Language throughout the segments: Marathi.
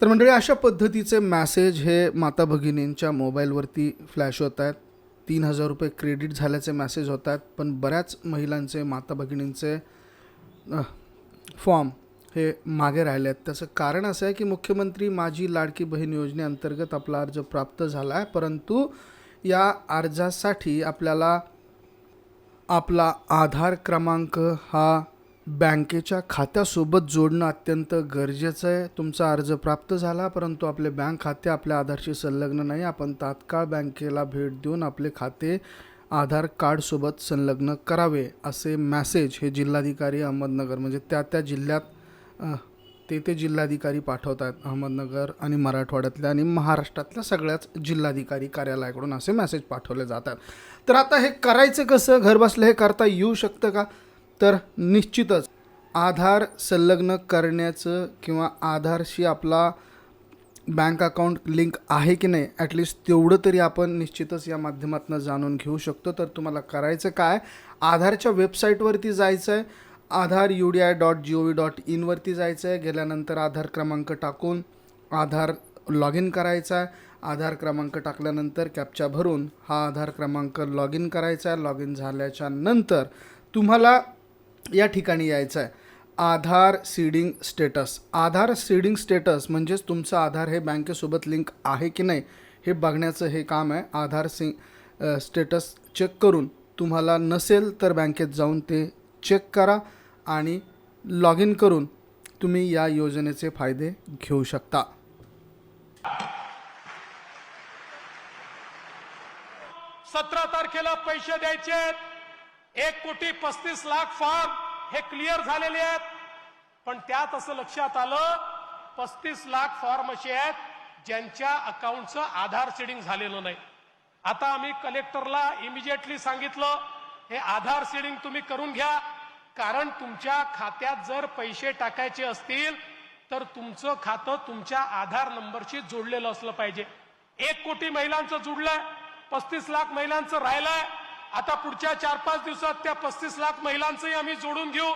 तर मंडळी अशा पद्धतीचे मॅसेज हे माता भगिनींच्या मोबाईलवरती फ्लॅश होत आहेत. तीन हजार रुपये क्रेडिट झाल्याचे मॅसेज होत आहेत. पण बऱ्याच महिलांचे माता भगिनींचे फॉर्म हे मागे राहिले आहेत. त्याचं कारण असं आहे की मुख्यमंत्री माझी लाडकी बहीण योजनेअंतर्गत आपला अर्ज प्राप्त झाला आहे. परंतु या अर्जासाठी आपल्याला आपला आधार क्रमांक हा बँकेच्या खात्यासोबत जोडणं अत्यंत गरजेचं आहे. तुमचा अर्ज प्राप्त झाला परंतु आपले बँक खाते आपल्या आधारशी संलग्न नाही. आपण तात्काळ बँकेला भेट देऊन आपले खाते आधार कार्डसोबत संलग्न करावे असे मॅसेज हे जिल्हाधिकारी अहमदनगर म्हणजे त्या त्या जिल्ह्यात ते ते जिल्हाधिकारी पाठवत आहेत अहमदनगर आणि मराठवाड्यातल्या आणि महाराष्ट्रातल्या सगळ्याच जिल्हाधिकारी कार्यालयाकडून असे मेसेज पाठवले जातात. तर आता हे करायचं कसं? घरबसल्या हे करता येऊ शकतं का? तर निश्चितच आधार संलग्न करण्याचं किंवा आधारशी आपला बँक अकाउंट लिंक आहे की नाही ॲटलिस्ट तेवढं तरी आपण निश्चितच या माध्यमातून जाणून घेऊ शकतो. तर तुम्हाला करायचं काय? आधारच्या वेबसाईटवरती जायचं आहे Aadhaar U D I dot G O V dot इनवरती जायचं आहे गेल्यानंतर आधार क्रमांक टाकून आधार लॉग इन करायचा आहे. आधार क्रमांक टाकल्यानंतर कॅप्चा भरून हा आधार क्रमांक लॉग इन करायचा आहे. लॉग इन झाल्याच्यानंतर तुम्हाला या ठिकाणी यायचं आहे. Aadhaar seeding status. Aadhaar seeding status म्हणजेच तुमचं आधार हे बँकेसोबत लिंक आहे की नाही हे बघण्याचं हे काम आहे. आधार सि स्टेटस चेक करून तुम्हाला नसेल तर बँकेत जाऊन ते चेक करा आणि लॉग इन करून तुम्ही या योजनेचे फायदे घेऊ शकता. सतरा तारखेला पैसे द्यायचे एक कोटी पस्तीस लाख फॉर्म हे क्लिअर झालेले आहेत. पण त्यात असं लक्षात आलं पस्तीस लाख फॉर्म असे आहेत ज्यांच्या अकाउंटचं आधार सीडिंग झालेलं नाही. आता आम्ही कलेक्टरला इमिजिएटली सांगितलं हे आधार सीडिंग तुम्ही करून घ्या. कारण तुमच्या खात्यात जर पैसे टाकायचे असतील तर तुमचं खातं तुमच्या आधार नंबरशी जोडलेलं असलं पाहिजे. एक कोटी महिलांचं जुडलंय पस्तीस लाख महिलांचं राहिलंय. आता पुढच्या चार पाच दिवसात त्या पस्तीस लाख महिलांचंही आम्ही जोडून घेऊ.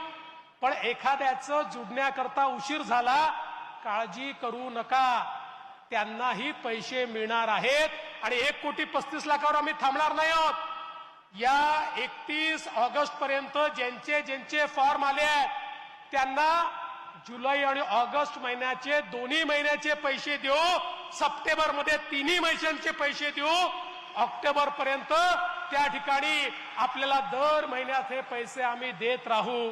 पण एखाद्याचं जुडण्याकरता उशीर झाला काळजी करू नका. त्यांनाही पैसे मिळणार आहेत आणि एक कोटी पस्तीस लाखावर आम्ही थांबणार नाही आहोत. या एकतीस ऑगस्ट पर्यंत ज्यांचे ज्यांचे फॉर्म आले आहेत त्यांना जुलै आणि ऑगस्ट महिन्याचे दोन्ही महिन्याचे पैसे देऊ. सप्टेंबरमध्ये तिन्ही महिन्यांचे पैसे देऊ. ऑक्टोबर पर्यंत त्या ठिकाणी आपल्याला दर महिन्यात हे पैसे आम्ही देत राहू.